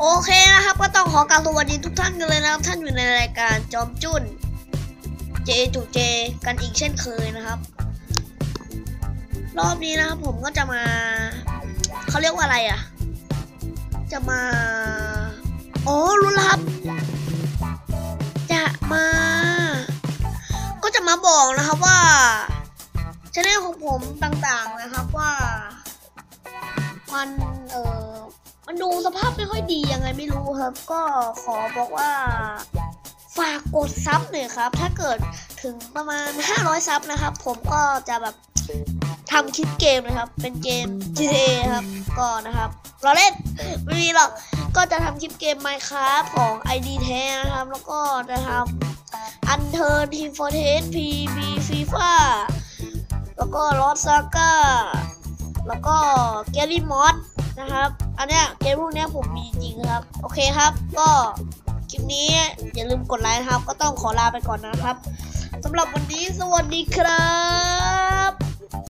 โอเคนะครับ ก็ต้องขอกราบสวัสดีทุกท่านกันเลยนะครับ ท่านอยู่ในรายการจอมจุนเจจุเจกันอีกเช่นเคยนะครับ รอบนี้นะครับผมก็จะมาเขาเรียกว่าอะไรอะ จะมาอ๋อรู้แล้วครับ จะมา ก็จะมาบอกนะครับว่าชแนลของผมต่างๆนะครับว่า มันเออ มันดูสภาพไม่ค่อยดียังไงไม่รู้ครับ ก็ขอบอกว่า ฝากกดซับหน่อยครับ ถ้าเกิดถึงประมาณ 500 ซับนะครับ ผมก็จะแบบทำคลิปเกมนะครับ เป็นเกม GTA ครับก็นะครับเราเล่นไม่มีหรอกก็จะทำคลิปเกม Minecraft ของ ID แท้นะครับ แล้วก็จะทำอันเทิร์นทีมฟอร์เทสพีบีฟีฟ่าแล้วก็ลอสซาก้าแล้วก็เกลี่มอสนะครับ อันเนี้ยเกมพวกเนี้ยผมมีจริงครับ โอเคครับ ก็คลิปนี้อย่าลืมกดไลค์นะครับ ก็ต้องขอลาไปก่อนนะครับสำหรับวันนี้สวัสดีครับ